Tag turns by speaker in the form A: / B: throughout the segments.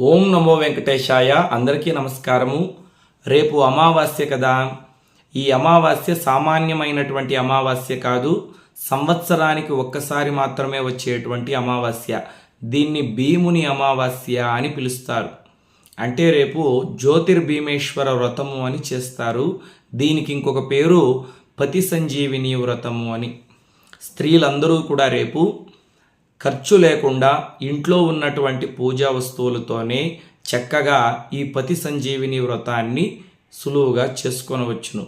A: ఓం నమో వెంకటేశాయ. అందరికీ నమస్కారము. రేపు అమావాస్య కదా. ఈ అమావాస్య సామాన్యమైనటువంటి అమావాస్య కాదు. సంవత్సరానికి ఒక్కసారి మాత్రమే వచ్చేటువంటి అమావాస్య. దీన్ని భీముని అమావాస్య అని పిలుస్తారు. అంటే రేపు జ్యోతిర్భీమేశ్వర వ్రతము అని చేస్తారు. దీనికి ఇంకొక పేరు పతి సంజీవిని వ్రతము అని. స్త్రీలందరూ కూడా రేపు ఖర్చు లేకుండా ఇంట్లో ఉన్నటువంటి పూజా వస్తువులతోనే చక్కగా ఈ పతి సంజీవిని వ్రతాన్ని సులువుగా చేసుకొనవచ్చును.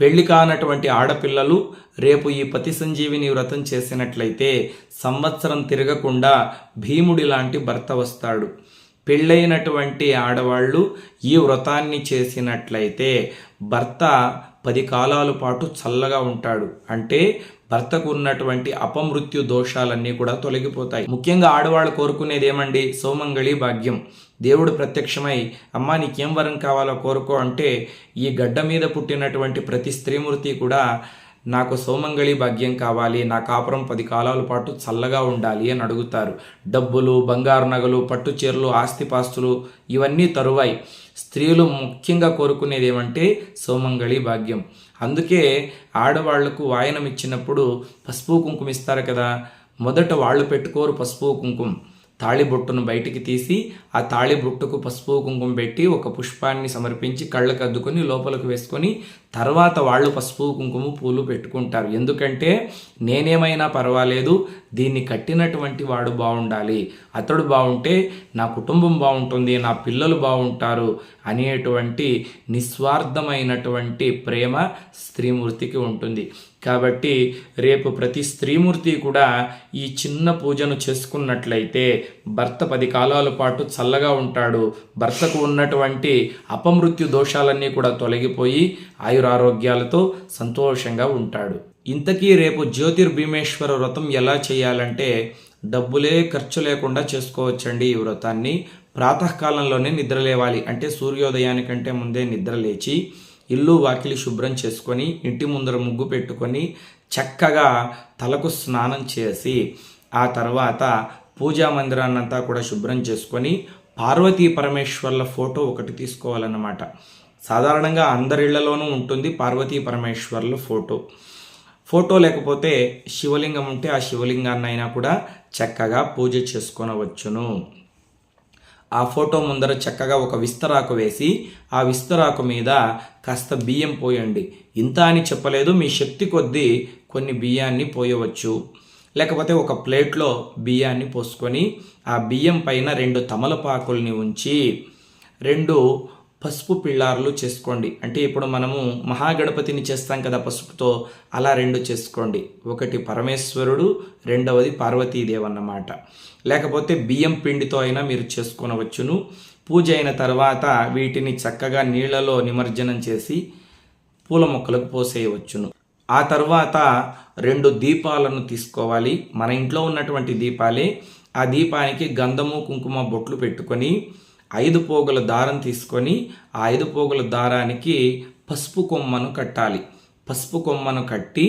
A: పెళ్ళి కానటువంటి ఆడపిల్లలు రేపు ఈ పతి సంజీవిని వ్రతం చేసినట్లయితే సంవత్సరం తిరగకుండా భీముడి లాంటి భర్త వస్తాడు. పెళ్ళైనటువంటి ఆడవాళ్ళు ఈ వ్రతాన్ని చేసినట్లయితే భర్త పది కాలాల పాటు చల్లగా ఉంటాడు. అంటే భర్తకు ఉన్నటువంటి అపమృత్యు దోషాలన్నీ కూడా తొలగిపోతాయి. ముఖ్యంగా ఆడవాళ్ళు కోరుకునేది ఏమండి సోమంగళి భాగ్యం. దేవుడు ప్రత్యక్షమై అమ్మ నీకేం వరం కావాలో కోరుకో అంటే ఈ గడ్డ మీద పుట్టినటువంటి ప్రతి స్త్రీమూర్తి కూడా నాకు సోమంగళి భాగ్యం కావాలి నా కాపురం పది కాలాల పాటు చల్లగా ఉండాలి అని అడుగుతారు. డబ్బులు బంగారు నగలు పట్టు చీరలు ఆస్తిపాస్తులు ఇవన్నీ తరువాయి. స్త్రీలు ముఖ్యంగా కోరుకునేది ఏమంటే సోమంగళి భాగ్యం. అందుకే ఆడవాళ్ళకు వాయనం ఇచ్చినప్పుడు పసుపు కుంకుమ ఇస్తారు కదా. మొదట వాళ్ళు పెట్టుకోరు పసుపు కుంకుమ. తాళిబొట్టును బయటికి తీసి ఆ తాళిబొట్టుకు పసుపు కుంకుమ పెట్టి ఒక పుష్పాన్ని సమర్పించి కళ్ళకు అద్దుకొని లోపలికి వేసుకొని తర్వాత వాళ్ళు పసుపు కుంకుమ పూలు పెట్టుకుంటారు. ఎందుకంటే నేనేమైనా పర్వాలేదు దీన్ని కట్టినటువంటి వాడు బాగుండాలి. అతడు బాగుంటే నా కుటుంబం బాగుంటుంది నా పిల్లలు బాగుంటారు అనేటువంటి నిస్వార్థమైనటువంటి ప్రేమ స్త్రీమూర్తికి ఉంటుంది. కాబట్టి రేపు ప్రతి స్త్రీమూర్తి కూడా ఈ చిన్న పూజను చేసుకున్నట్లయితే భర్త పది కాలాల పాటు చల్లగా ఉంటాడు. భర్తకు ఉన్నటువంటి అపమృత్యు దోషాలన్నీ కూడా తొలగిపోయి ఆయురారోగ్యాలతో సంతోషంగా ఉంటాడు. ఇంతకీ రేపు జ్యోతిర్భీమేశ్వర వ్రతం ఎలా చేయాలంటే డబ్బులే ఖర్చు లేకుండా చేసుకోవచ్చండి ఈ వ్రతాన్ని. ప్రాతకాలంలోనే నిద్ర లేవాలి అంటే సూర్యోదయానికంటే ముందే నిద్ర లేచి ఇల్లు వాకిలి శుభ్రం చేసుకొని ఇంటి ముందర ముగ్గు పెట్టుకొని చక్కగా తలకు స్నానం చేసి ఆ తర్వాత పూజా మందిరాన్నంతా కూడా శుభ్రం చేసుకొని పార్వతీ పరమేశ్వర్ల ఫోటో ఒకటి తీసుకోవాలన్నమాట. సాధారణంగా అందరిళ్ళలోనూ ఉంటుంది పార్వతీ పరమేశ్వర్ల ఫోటో. ఫోటో లేకపోతే శివలింగం ఉంటే ఆ శివలింగాన్ని అయినా కూడా చక్కగా పూజ చేసుకొనవచ్చును. ఆ ఫోటో ముందర చక్కగా ఒక విస్తరాకు వేసి ఆ విస్తరాకు మీద కాస్త బియ్యం పోయండి. ఇంత అని చెప్పలేదు. మీ శక్తి కొద్దీ కొన్ని బియ్యాన్ని పోయవచ్చు. లేకపోతే ఒక ప్లేట్లో బియ్యాన్ని పోసుకొని ఆ బియ్యం పైన రెండు తమలపాకుల్ని ఉంచి రెండు పసుపు పిల్లార్లు చేసుకోండి. అంటే ఇప్పుడు మనము మహాగణపతిని చేస్తాం కదా పసుపుతో అలా రెండు చేసుకోండి. ఒకటి పరమేశ్వరుడు రెండవది పార్వతీదేవి అన్నమాట. లేకపోతే బియ్యం పిండితో అయినా మీరు చేసుకొనవచ్చును. పూజ అయిన తర్వాత వీటిని చక్కగా నీళ్ళలో నిమజ్జనం చేసి పూల మొక్కలకు పోసేయవచ్చును. ఆ తర్వాత రెండు దీపాలను తీసుకోవాలి. మన ఇంట్లో ఉన్నటువంటి దీపాలే ఆ దీపానికి గంధము కుంకుమ బొట్లు పెట్టుకొని ఐదు పోగుల దారం తీసుకొని ఆ ఐదు పోగుల దారానికి పసుపు కొమ్మను కట్టాలి. పసుపు కొమ్మను కట్టి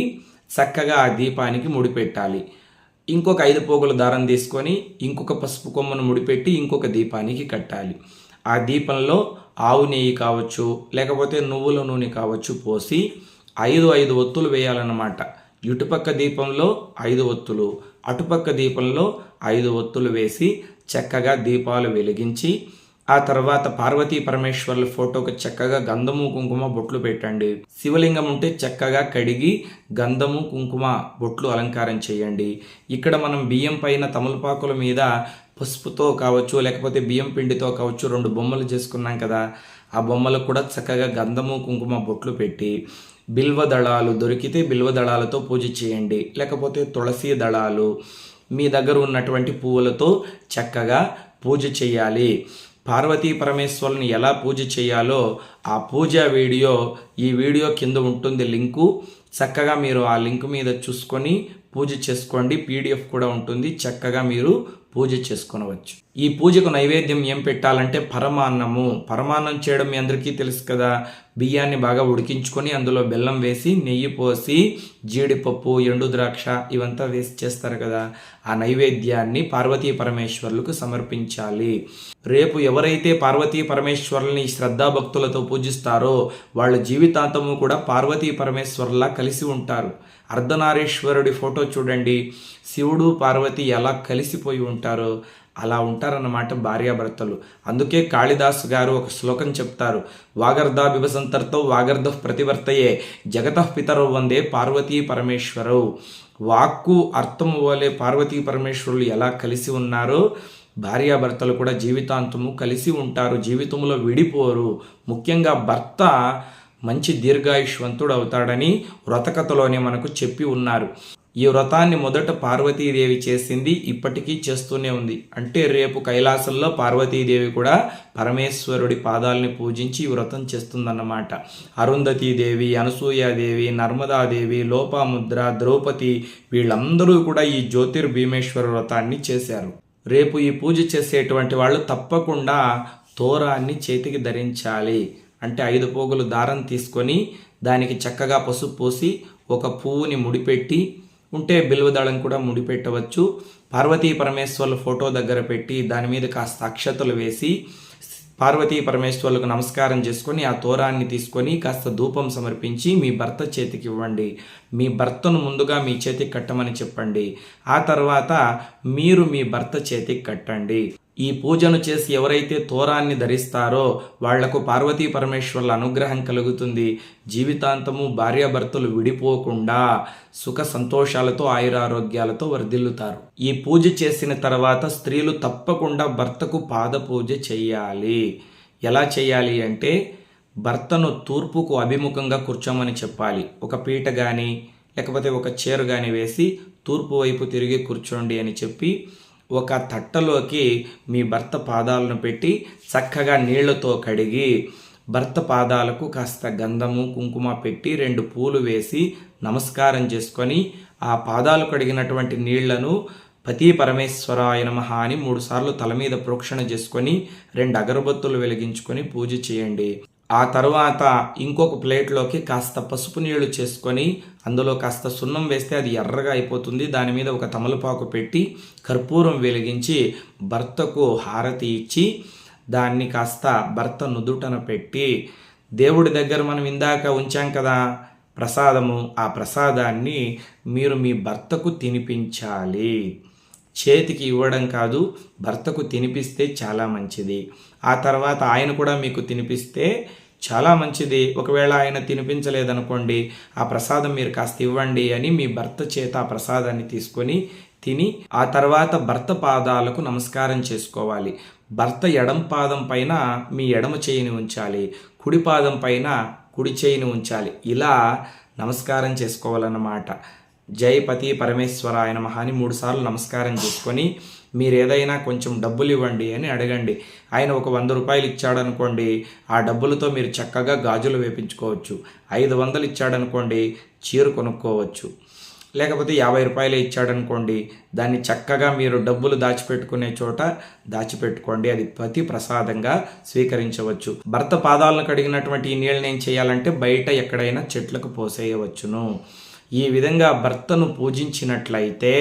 A: చక్కగా ఆ దీపానికి ముడిపెట్టాలి. ఇంకొక ఐదు పోగుల దారం తీసుకొని ఇంకొక పసుపు కొమ్మను ముడిపెట్టి ఇంకొక దీపానికి కట్టాలి. ఆ దీపంలో ఆవు నెయ్యి కావచ్చు లేకపోతే నువ్వుల నూనె కావచ్చు పోసి ఐదు ఐదు ఒత్తులు వేయాలన్నమాట. ఇటుపక్క దీపంలో ఐదు ఒత్తులు అటుపక్క దీపంలో ఐదు ఒత్తులు వేసి చక్కగా దీపాలు వెలిగించి ఆ తర్వాత పార్వతీ పరమేశ్వర్ల ఫోటోకి చక్కగా గంధము కుంకుమ బొట్లు పెట్టండి. శివలింగం ఉంటే చక్కగా కడిగి గంధము కుంకుమ బొట్లు అలంకారం చేయండి. ఇక్కడ మనం బియ్యం పైన తమలపాకుల మీద పసుపుతో కావచ్చు లేకపోతే బియ్యం పిండితో కావచ్చు రెండు బొమ్మలు చేసుకున్నాం కదా ఆ బొమ్మలకు కూడా చక్కగా గంధము కుంకుమ బొట్లు పెట్టి బిల్వ దళాలు దొరికితే బిల్వ దళాలతో పూజ చేయండి. లేకపోతే తులసి దళాలు మీ దగ్గర ఉన్నటువంటి పువ్వులతో చక్కగా పూజ చేయాలి. పార్వతీ పరమేశ్వరుని ఎలా పూజ చేయాలో ఆ పూజ వీడియో ఈ వీడియో కింద ఉంటుంది లింకు. చక్కగా మీరు ఆ లింక్ మీద చూసుకొని పూజ చేసుకోండి. పీడిఎఫ్ కూడా ఉంటుంది. చక్కగా మీరు పూజ చేసుకునవచ్చు. ఈ పూజకు నైవేద్యం ఏం పెట్టాలంటే పరమాన్నము. పరమాన్నం చేయడం మీ అందరికీ తెలుసు కదా. బియ్యాన్ని బాగా ఉడికించుకొని అందులో బెల్లం వేసి నెయ్యి పోసి జీడిపప్పు ఎండు ద్రాక్ష ఇవంతా వేసి చేస్తారు కదా. ఆ నైవేద్యాన్ని పార్వతీ పరమేశ్వరులకు సమర్పించాలి. రేపు ఎవరైతే పార్వతీ పరమేశ్వరుల్ని శ్రద్ధాభక్తులతో పూజిస్తారో వాళ్ళ జీవితాంతము కూడా పార్వతీ పరమేశ్వరులా కలిసి ఉంటారు. అర్ధనారీశ్వరుడి ఫోటో చూడండి. శివుడు పార్వతి ఎలా కలిసిపోయి ఉంటారు. అలా ఉంటారన్నమాట భార్యాభర్తలు. అందుకే కాళిదాస్ గారు ఒక శ్లోకం చెప్తారు. వాగర్ధ బిభసంతర్తో వాగర్ధ ప్రతివర్తయే జగత పితరవు వందే పార్వతీ పరమేశ్వరవు వాక్కు అర్థము వలె పార్వతీ పరమేశ్వరులు ఎలా కలిసి ఉన్నారో భార్యాభర్తలు కూడా జీవితాంతము కలిసి ఉంటారు జీవితంలో విడిపోరు. ముఖ్యంగా భర్త మంచి దీర్ఘాయుష్వంతుడు అవుతాడని వ్రతకథలోనే మనకు చెప్పి ఉన్నారు. ఈ వ్రతాన్ని మొదట పార్వతీదేవి చేసింది ఇప్పటికీ చేస్తూనే ఉంది. అంటే రేపు కైలాసంలో పార్వతీదేవి కూడా పరమేశ్వరుడి పాదాలని పూజించి ఈ వ్రతం చేస్తుందన్నమాట. అరుంధతీదేవి అనసూయాదేవి నర్మదాదేవి లోపాముద్ర ద్రౌపది వీళ్ళందరూ కూడా ఈ జ్యోతిర్భీమేశ్వర వ్రతాన్ని చేశారు. రేపు ఈ పూజ చేసేటువంటి వాళ్ళు తప్పకుండా తోరాన్ని చేతికి ధరించాలి. అంటే ఐదు పోగులు దారం తీసుకొని దానికి చక్కగా పసుపు పోసి ఒక పువ్వుని ముడిపెట్టి ఉంటే బిల్వదళం కూడా ముడిపెట్టవచ్చు. పార్వతీ పరమేశ్వర్ల ఫోటో దగ్గర పెట్టి దాని మీద కాస్త అక్షతలు వేసి పార్వతీ పరమేశ్వర్లకు నమస్కారం చేసుకొని ఆ తోరాన్ని తీసుకొని కాస్త ధూపం సమర్పించి మీ భర్త చేతికి ఇవ్వండి. మీ భర్తను ముందుగా మీ చేతికి కట్టమని చెప్పండి. ఆ తర్వాత మీరు మీ భర్త చేతికి కట్టండి. ఈ పూజను చేసి ఎవరైతే తోరాన్ని ధరిస్తారో వాళ్ళకు పార్వతీ పరమేశ్వర్ల అనుగ్రహం కలుగుతుంది. జీవితాంతము భార్యాభర్తలు విడిపోకుండా సుఖ సంతోషాలతో ఆయురారోగ్యాలతో వర్ధిల్లుతారు. ఈ పూజ చేసిన తర్వాత స్త్రీలు తప్పకుండా భర్తకు పాద పూజ చేయాలి. ఎలా చేయాలి అంటే భర్తను తూర్పుకు అభిముఖంగా కూర్చోమని చెప్పాలి. ఒక పీట కానీ లేకపోతే ఒక చీర కానీ వేసి తూర్పు వైపు తిరిగి కూర్చోండి అని చెప్పి ఒక తట్టలోకి మీ భర్త పాదాలను పెట్టి చక్కగా నీళ్ళతో కడిగి భర్త పాదాలకు కాస్త గంధము కుంకుమ పెట్టి రెండు పూలు వేసి నమస్కారం చేసుకొని ఆ పాదాలు కడిగినటువంటి నీళ్ళను పతి పరమేశ్వరాయ నమ అని మూడుసార్లు తల మీద ప్రోక్షణ చేసుకొని రెండు అగరబత్తులు వెలిగించుకొని పూజ చేయండి. ఆ తర్వాత ఇంకొక ప్లేట్లోకి కాస్త పసుపు నీళ్ళు చేసుకొని అందులో కాస్త సున్నం వేస్తే అది ఎర్రగా అయిపోతుంది. దాని మీద ఒక తమలపాకు పెట్టి కర్పూరం వెలిగించి భర్తకు హారతి ఇచ్చి దాన్ని కాస్త భర్త నుదుటన పెట్టి దేవుడి దగ్గర మనం ఇందాక ఉంచాం కదా ప్రసాదము ఆ ప్రసాదాన్ని మీరు మీ భర్తకు తినిపించాలి. చేతికి ఇవ్వడం కాదు భర్తకు తినిపిస్తే చాలా మంచిది. ఆ తర్వాత ఆయన కూడా మీకు తినిపిస్తే చాలా మంచిది. ఒకవేళ ఆయన తినిపించలేదనుకోండి ఆ ప్రసాదం మీరు కాస్త ఇవ్వండి అని మీ భర్త చేత ఆ ప్రసాదాన్ని తీసుకొని తిని ఆ తర్వాత భర్త పాదాలకు నమస్కారం చేసుకోవాలి. భర్త ఎడం పాదం పైన మీ ఎడమ చేయిని ఉంచాలి. కుడి పాదం పైన కుడి చేయిని ఉంచాలి. ఇలా నమస్కారం చేసుకోవాలన్నమాట. జయపతి పరమేశ్వర ఆయన మహాని మూడుసార్లు నమస్కారం చేసుకొని మీరు ఏదైనా కొంచెం డబ్బులు ఇవ్వండి అని అడగండి. ఆయన ఒక వంద రూపాయలు ఇచ్చాడనుకోండి ఆ డబ్బులతో మీరు చక్కగా గాజులు వేపించుకోవచ్చు. ఐదు వందలు ఇచ్చాడనుకోండి చీర కొనుక్కోవచ్చు. లేకపోతే యాభై రూపాయలే ఇచ్చాడనుకోండి దాన్ని చక్కగా మీరు డబ్బులు దాచిపెట్టుకునే చోట దాచిపెట్టుకోండి. అది ప్రతి ప్రసాదంగా స్వీకరించవచ్చు. భర్త పాదాలను కడిగినటువంటి ఈ నీళ్ళని ఏం చేయాలంటే బయట ఎక్కడైనా చెట్లకు పోసేయవచ్చును. ఈ విధంగా భర్తను పూజించినట్లయితే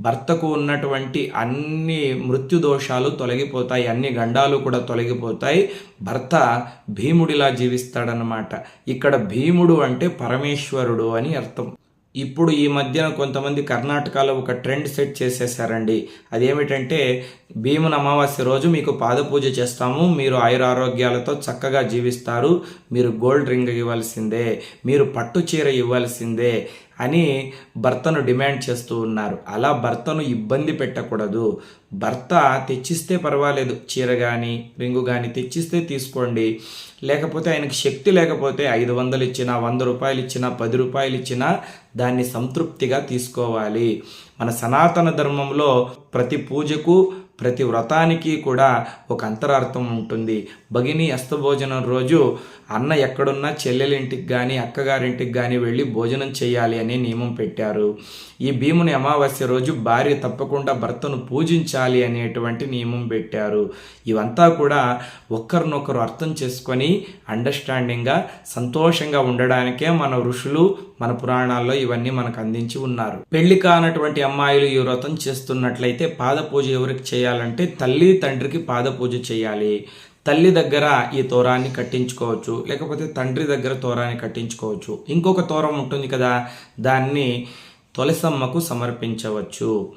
A: భర్తకు ఉన్నటువంటి అన్ని మృత్యు దోషాలు తొలగిపోతాయి అన్ని గండాలు కూడా తొలగిపోతాయి. భర్త భీముడిలా జీవిస్తాడనమాట ఇక్కడ భీముడు అంటే పరమేశ్వరుడు అని అర్థం. ఇప్పుడు ఈ మధ్యన కొంతమంది కర్ణాటకలో ఒక ట్రెండ్ సెట్ చేసేసారండి అదేమిటంటే భీమున అమావాస్య రోజు మీకు పాదపూజ చేస్తాము మీరు ఆయురారోగ్యాలతో చక్కగా జీవిస్తారు మీరు గోల్డ్ రింగ్ ఇవ్వాల్సిందే మీరు పట్టు చీర ఇవ్వాల్సిందే అని భర్తను డిమాండ్ చేస్తూ ఉన్నారు. అలా భర్తను ఇబ్బంది పెట్టకూడదు. భర్త తెచ్చిస్తే పర్వాలేదు. చీర కానీ రింగు కానీ తెచ్చిస్తే తీసుకోండి. లేకపోతే ఆయనకు శక్తి లేకపోతే ఐదు వందలు ఇచ్చినా వంద రూపాయలు ఇచ్చినా పది రూపాయలు ఇచ్చినా దాన్ని సంతృప్తిగా తీసుకోవాలి. మన సనాతన ధర్మంలో ప్రతి పూజకు ప్రతి వ్రతానికి కూడా ఒక అంతరార్థం ఉంటుంది. భగిని అస్తభోజనం రోజు అన్న ఎక్కడున్నా చెల్లెలింటికి కానీ అక్కగారింటికి కానీ వెళ్ళి భోజనం చేయాలి అనే నియమం పెట్టారు. ఈ భీముని అమావాస్య రోజు భార్య తప్పకుండా భర్తను పూజించాలి అనేటువంటి నియమం పెట్టారు. ఇవంతా కూడా ఒక్కరినొకరు అర్థం చేసుకొని అండర్స్టాండింగ్గా సంతోషంగా ఉండడానికే మన ఋషులు మన పురాణాల్లో ఇవన్నీ మనకు అందించి ఉన్నారు. పెళ్ళి కానటువంటి అమ్మాయిలు ఈ వ్రతం చేస్తున్నట్లయితే పాద పూజ ఎవరికి చేయాలంటే తల్లి తండ్రికి పాద పూజ చేయాలి. తల్లి దగ్గర ఈ తోరాన్ని కట్టించుకోవచ్చు లేకపోతే తండ్రి దగ్గర తోరాన్ని కట్టించుకోవచ్చు. ఇంకొక తోరం ఉంటుంది కదా దాన్ని తొలసమ్మకు సమర్పించవచ్చు.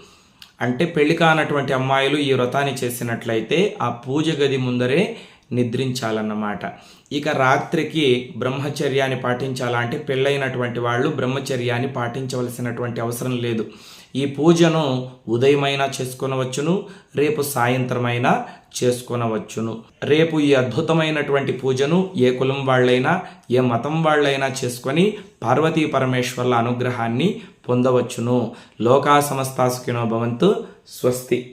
A: అంటే పెళ్ళి కానటువంటి అమ్మాయిలు ఈ వ్రతాన్ని చేసినట్లయితే ఆ పూజ గది ముందరే నిద్రించాలన్నమాట. ఇక రాత్రికి బ్రహ్మచర్యాన్ని పాటించాలా అంటే పెళ్ళైనటువంటి వాళ్ళు బ్రహ్మచర్యాన్ని పాటించవలసినటువంటి అవసరం లేదు. ఈ పూజను ఉదయమైనా చేసుకునవచ్చును రేపు సాయంత్రమైనా చేసుకునవచ్చును. రేపు ఈ అద్భుతమైనటువంటి పూజను ఏ కులం వాళ్ళైనా ఏ మతం వాళ్ళైనా చేసుకొని పార్వతీ పరమేశ్వర్ల అనుగ్రహాన్ని పొందవచ్చును. లోకా సమస్తాసుకినో భవంతు స్వస్తి.